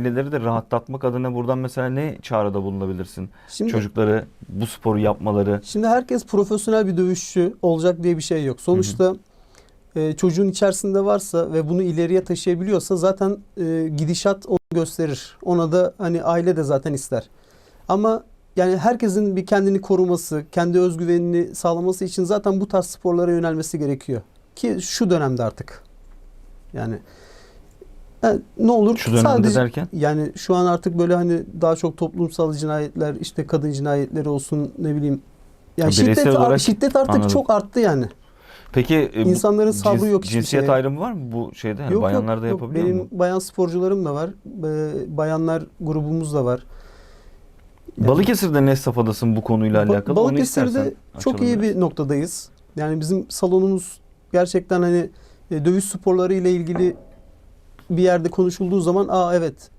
aileleri de rahatlatmak adına buradan mesela ne çağrıda bulunabilirsin? Şimdi Çocukları bu sporu yapmaları. Şimdi herkes profesyonel bir dövüşçü olacak diye bir şey yok. Sonuçta e, çocuğun içerisinde varsa ve bunu ileriye taşıyabiliyorsa zaten e, gidişat onu gösterir. Ona da hani aile de zaten ister. Ama yani herkesin bir kendini koruması, kendi özgüvenini sağlaması için zaten bu tarz sporlara yönelmesi gerekiyor. Ki şu dönemde artık. Yani yani ne olur Şu dönemde sadece derken? yani şu an artık böyle hani daha çok toplumsal cinayetler, işte kadın cinayetleri olsun ne bileyim. Yani bireysel şiddet, olarak- şiddet artık Anladım. çok arttı yani. Peki e, İnsanların sabrı yok hiçbir Cinsiyet şeye. ayrımı var mı bu şeyde? Yani Yok, bayanlar yok, da yok. yapabiliyor Benim mu? bayan sporcularım da var. Bayanlar grubumuz da var. Yani- Balıkesir'de ne safhadasın bu konuyla Ba- alakalı? Balıkesir'de çok iyi biraz. bir noktadayız. Yani bizim salonumuz gerçekten hani e, dövüş sporları ile ilgili bir yerde konuşulduğu zaman aa evet